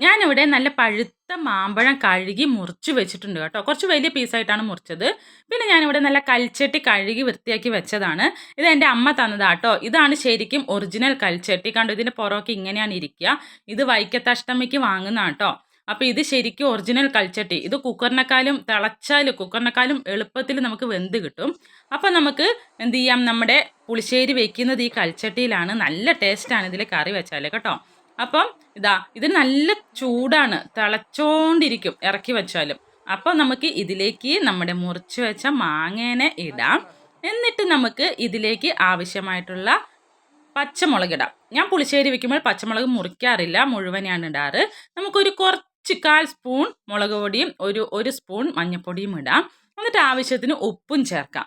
ഞാനിവിടെ നല്ല പഴുത്ത മാമ്പഴം കഴുകി മുറിച്ച് വെച്ചിട്ടുണ്ട് കേട്ടോ. കുറച്ച് വലിയ പീസായിട്ടാണ് മുറിച്ചത്. പിന്നെ ഞാനിവിടെ നല്ല കൽച്ചട്ടി കഴുകി വൃത്തിയാക്കി വെച്ചതാണ്. ഇത് എന്റെ അമ്മ തന്നതാട്ടോ ഇതാണ് ശരിക്കും ഒറിജിനൽ കൽച്ചട്ടി. കണ്ടോ ഇതിന്റെ പുറമൊക്കെ ഇങ്ങനെയാണ് ഇരിക്കുക. ഇത് വൈക്കത്തഷ്ടമിക്ക് വാങ്ങുന്ന കേട്ടോ. അപ്പോൾ ഇത് ശരിക്കും ഒറിജിനൽ കൽച്ചട്ടി. ഇത് കുക്കറിനെക്കാളും തിളച്ചാൽ കുക്കറിനെക്കാളും എളുപ്പത്തിൽ നമുക്ക് വെന്ത് കിട്ടും. അപ്പോൾ നമുക്ക് എന്ത് ചെയ്യാം? നമ്മുടെ പുളിശ്ശേരി വെക്കുന്നത് ഈ കൽച്ചട്ടിയിലാണ്. നല്ല ടേസ്റ്റാണ് ഇതിൽ കറി വെച്ചാൽ കേട്ടോ. അപ്പം ഇതാ ഇത് നല്ല ചൂടാണ്. തിളച്ചോണ്ടിരിക്കും ഇറക്കി വെച്ചാലും. അപ്പോൾ നമുക്ക് ഇതിലേക്ക് നമ്മുടെ മുറിച്ച് വെച്ച മാങ്ങേനെ ഇടാം. എന്നിട്ട് നമുക്ക് ഇതിലേക്ക് ആവശ്യമായിട്ടുള്ള പച്ചമുളക് ഇടാം. ഞാൻ പുളിശ്ശേരി വെക്കുമ്പോൾ പച്ചമുളക് മുറിക്കാറില്ല മുഴുവനാണ് ഇടാറ്. നമുക്കൊരു കുറച്ച് കാൽ സ്പൂൺ മുളക് പൊടിയും ഒരു ഒരു സ്പൂൺ മഞ്ഞൾപ്പൊടിയും ഇടാം. എന്നിട്ട് ആവശ്യത്തിന് ഉപ്പും ചേർക്കാം.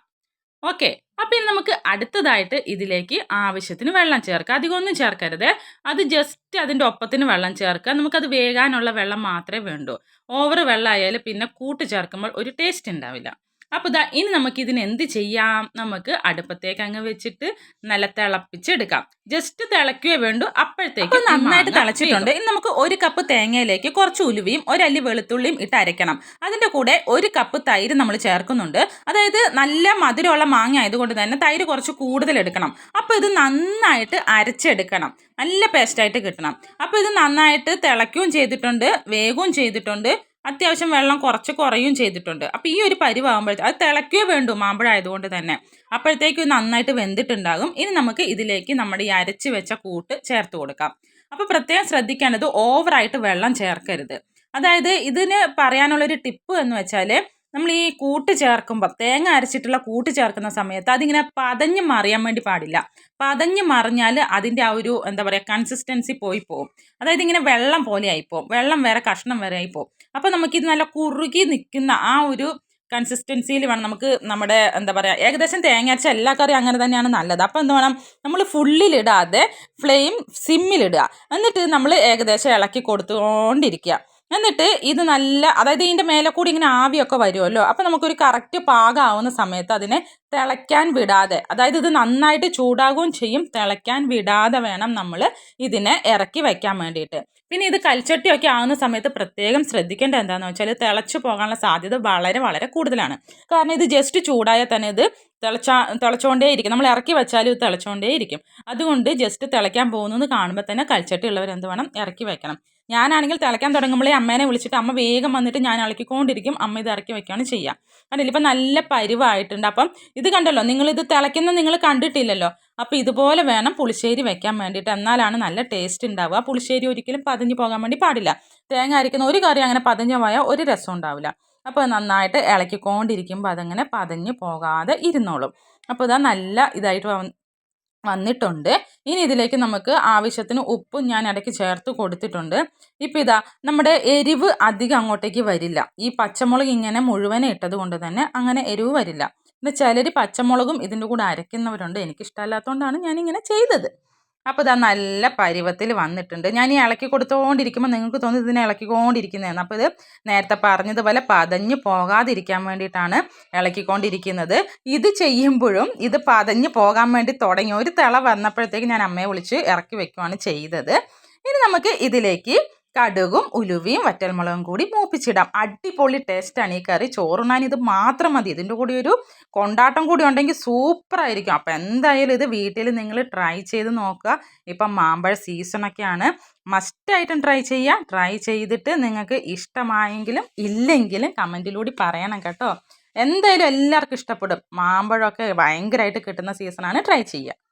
ഓക്കെ. അപ്പം ഇനി നമുക്ക് അടുത്തതായിട്ട് ഇതിലേക്ക് ആവശ്യത്തിന് വെള്ളം ചേർക്കാം. അധികമൊന്നും ചേർക്കരുത്. അത് ജസ്റ്റ് അതിന്റെ ഒപ്പത്തിന് വെള്ളം ചേർക്കുക. നമുക്കത് വേകാനുള്ള വെള്ളം മാത്രമേ വേണ്ടൂ. ഓവർ വെള്ളമായാൽ പിന്നെ കൂട്ട് ചേർക്കുമ്പോൾ ഒരു ടേസ്റ്റ് ഉണ്ടാവില്ല. അപ്പോൾ ഇതാ ഇനി നമുക്ക് ഇതിന് എന്ത് ചെയ്യാം? നമുക്ക് അടുപ്പത്തേക്ക് അങ്ങ് വെച്ചിട്ട് നല്ല തിളപ്പിച്ചെടുക്കാം. ജസ്റ്റ് തിളക്കുകയേ വേണ്ടു. അപ്പോഴത്തേക്ക് നന്നായിട്ട് തിളച്ചിട്ടുണ്ട്. ഇനി നമുക്ക് ഒരു കപ്പ് തേങ്ങയിലേക്ക് കുറച്ച് ഉലുവയും ഒരല്ലി വെളുത്തുള്ളിയും ഇട്ട് അരയ്ക്കണം. അതിന്റെ കൂടെ ഒരു കപ്പ് തൈര് നമ്മൾ ചേർക്കുന്നുണ്ട്. അതായത് നല്ല മധുരമുള്ള മാങ്ങ ആയതുകൊണ്ട് തന്നെ തൈര് കുറച്ച് കൂടുതൽ എടുക്കണം. അപ്പോൾ ഇത് നന്നായിട്ട് അരച്ചെടുക്കണം. നല്ല പേസ്റ്റായിട്ട് കിട്ടണം. അപ്പോൾ ഇത് നന്നായിട്ട് തിളയ്ക്കുകയും ചെയ്തിട്ടുണ്ട് വേഗവും ചെയ്തിട്ടുണ്ട്. അത്യാവശ്യം വെള്ളം കുറച്ച് കുറയും ചെയ്തിട്ടുണ്ട്. അപ്പോൾ ഈ ഒരു പരിവാകുമ്പോഴത്തേക്ക് അത് തിളയ്ക്കുകയോ വേണ്ടു? മാമ്പഴമായതുകൊണ്ട് തന്നെ. അപ്പോഴത്തേക്കും നന്നായിട്ട് വെന്തിട്ടുണ്ടാകും. ഇനി നമുക്ക് ഇതിലേക്ക് നമ്മുടെ ഈ അരച്ച് വെച്ച കൂട്ട് ചേർത്ത് കൊടുക്കാം. അപ്പോൾ പ്രത്യേകം ശ്രദ്ധിക്കേണ്ടത് ഓവറായിട്ട് വെള്ളം ചേർക്കരുത്. അതായത് ഇതിന് പറയാനുള്ളൊരു ടിപ്പ് എന്ന് വെച്ചാൽ നമ്മൾ ഈ കൂട്ട് ചേർക്കുമ്പോൾ തേങ്ങ അരച്ചിട്ടുള്ള കൂട്ട് ചേർക്കുന്ന സമയത്ത് അതിങ്ങനെ പതഞ്ഞ് മറിയാൻ വേണ്ടി പാടില്ല. പതഞ്ഞ് മറിഞ്ഞാൽ അതിന്റെ ആ ഒരു എന്താ പറയുക കൺസിസ്റ്റൻസി പോയി പോകും അതായത് ഇങ്ങനെ വെള്ളം പോലെ ആയിപ്പോവും. വെള്ളം വേറെ കഷ്ണം വരെ ആയിപ്പോവും. അപ്പോൾ നമുക്കിത് നല്ല കുറുകി നിൽക്കുന്ന ആ ഒരു കൺസിസ്റ്റൻസിയിൽ വേണം നമുക്ക് നമ്മുടെ എന്താ പറയുക ഏകദേശം തേങ്ങ അരച്ച എല്ലാ കറിയും അങ്ങനെ തന്നെയാണ് നല്ലത്. അപ്പോൾ എന്ത് വേണം? നമ്മൾ ഫുള്ളിലിടാതെ ഫ്ലെയിം സിമ്മിലിടുക എന്നിട്ട് നമ്മൾ ഏകദേശം ഇളക്കി കൊടുത്തുകൊണ്ടിരിക്കുക. എന്നിട്ട് ഇത് നല്ല അതായത് ഇതിന്റെ മേലെ കൂടി ഇങ്ങനെ ആവിയൊക്കെ വരുമല്ലോ അപ്പോൾ നമുക്കൊരു കറക്റ്റ് പാകമാവുന്ന സമയത്ത് അതിനെ തിളയ്ക്കാൻ വിടാതെ അതായത് ഇത് നന്നായിട്ട് ചൂടാകുകയും ചെയ്യും തിളയ്ക്കാൻ വിടാതെ വേണം നമ്മൾ ഇതിനെ ഇറക്കി വയ്ക്കാൻ വേണ്ടിയിട്ട്. പിന്നെ ഇത് കൽച്ചട്ടിയൊക്കെ ആവുന്ന സമയത്ത് പ്രത്യേകം ശ്രദ്ധിക്കേണ്ടത് എന്താണെന്ന് വെച്ചാൽ തിളച്ചു പോകാനുള്ള സാധ്യത വളരെ വളരെ കൂടുതലാണ്. കാരണം ഇത് ജസ്റ്റ് ചൂടായാൽ തന്നെ ഇത് തിളച്ചാ തിളച്ചുകൊണ്ടേ ഇരിക്കും. നമ്മൾ ഇറക്കി വെച്ചാലും ഇത് തിളച്ചുകൊണ്ടേ ഇരിക്കും. അതുകൊണ്ട് ജസ്റ്റ് തിളയ്ക്കാൻ പോകുന്നത് കാണുമ്പോൾ തന്നെ കൽച്ചട്ടി ഉള്ളവർ എന്ത് വേണം? ഇറക്കി വെക്കണം. ഞാനാണെങ്കിൽ തിളയ്ക്കാൻ തുടങ്ങുമ്പോഴേ അമ്മേനെ വിളിച്ചിട്ട് അമ്മ വേഗം വന്നിട്ട് ഞാൻ ഇളക്കിക്കൊണ്ടിരിക്കും. അമ്മ ഇത് ഇറക്കി വെക്കുകയാണ് ചെയ്യുക. കണ്ടില്ല? ഇപ്പം നല്ല പരിവായിട്ടുണ്ട്. അപ്പം ഇത് കണ്ടല്ലോ? നിങ്ങൾ ഇത് തിളയ്ക്കുന്ന നിങ്ങൾ കണ്ടിട്ടില്ലല്ലോ? അപ്പോൾ ഇതുപോലെ വേണം പുളിശ്ശേരി വെക്കാൻ വേണ്ടിയിട്ട്. എന്നാലാണ് നല്ല ടേസ്റ്റ് ഉണ്ടാവുക. പുളിശ്ശേരി ഒരിക്കലും പതിഞ്ഞു പോകാൻ വേണ്ടി പാടില്ല. തേങ്ങ അരിക്കുന്ന ഒരു കറി അങ്ങനെ പതിഞ്ഞു പോയാൽ ഒരു രസം ഉണ്ടാവില്ല. അപ്പോൾ നന്നായിട്ട് ഇളക്കിക്കൊണ്ടിരിക്കുമ്പോൾ അതങ്ങനെ പതഞ്ഞു പോകാതെ ഇരുന്നോളും. അപ്പോൾ ഇതാ നല്ല ഇതായിട്ട് വന്നിട്ടുണ്ട്. ഇനി ഇതിലേക്ക് നമുക്ക് ആവശ്യത്തിന് ഉപ്പും ഞാൻ ഇടയ്ക്ക് ചേർത്ത് കൊടുത്തിട്ടുണ്ട്. ഇപ്പം ഇതാ നമ്മുടെ എരിവ് അധികം അങ്ങോട്ടേക്ക് വരില്ല. ഈ പച്ചമുളക് ഇങ്ങനെ മുഴുവനെ ഇട്ടത് കൊണ്ട് തന്നെ അങ്ങനെ എരിവ് വരില്ല. എന്നാൽ ചിലർ പച്ചമുളകും ഇതിന്റെ കൂടെ അരയ്ക്കുന്നവരുണ്ട്. എനിക്കിഷ്ടമല്ലാത്തതുകൊണ്ടാണ് ഞാനിങ്ങനെ ചെയ്തത്. അപ്പോൾ ഇതാ നല്ല പരുവത്തിൽ വന്നിട്ടുണ്ട്. ഞാൻ ഈ ഇളക്കി കൊടുത്തുകൊണ്ടിരിക്കുമ്പോൾ നിങ്ങൾക്ക് തോന്നി ഇതിനെ ഇളക്കിക്കൊണ്ടിരിക്കുന്നതെന്ന് അപ്പോൾ ഇത് നേരത്തെ പറഞ്ഞതുപോലെ പതഞ്ഞ് പോകാതിരിക്കാൻ വേണ്ടിയിട്ടാണ് ഇളക്കിക്കൊണ്ടിരിക്കുന്നത്. ഇത് ചെയ്യുമ്പോഴും ഇത് പതഞ്ഞ് പോകാൻ വേണ്ടി തുടങ്ങി. ഒരു തിള വന്നപ്പോഴത്തേക്ക് ഞാൻ അമ്മയെ വിളിച്ച് ഇറക്കി വെക്കുവാണ് ചെയ്തത്. ഇനി നമുക്ക് ഇതിലേക്ക് കടുകും ഉലുവയും വറ്റൽമുളകും കൂടി മൂപ്പിച്ചിടാം. അടിപൊളി ടേസ്റ്റാണ് ഈ കറി. ചോറുണ്ണാൻ ഇത് മാത്രം മതി. ഇതിന്റെ കൂടി ഒരു കൊണ്ടാട്ടം കൂടി ഉണ്ടെങ്കിൽ സൂപ്പറായിരിക്കും അപ്പോൾ എന്തായാലും ഇത് വീട്ടിൽ നിങ്ങൾ ട്രൈ ചെയ്ത് നോക്കുക. ഇപ്പം മാമ്പഴ സീസണൊക്കെയാണ് മസ്റ്റായിട്ടും ട്രൈ ചെയ്യുക ട്രൈ ചെയ്തിട്ട് നിങ്ങൾക്ക് ഇഷ്ടമായെങ്കിലും ഇല്ലെങ്കിലും കമന്റിലൂടെ പറയണം കേട്ടോ. എന്തായാലും എല്ലാവർക്കും ഇഷ്ടപ്പെടും. മാമ്പഴമൊക്കെ ഭയങ്കരമായിട്ട് കിട്ടുന്ന സീസണാണ് ട്രൈ ചെയ്യുക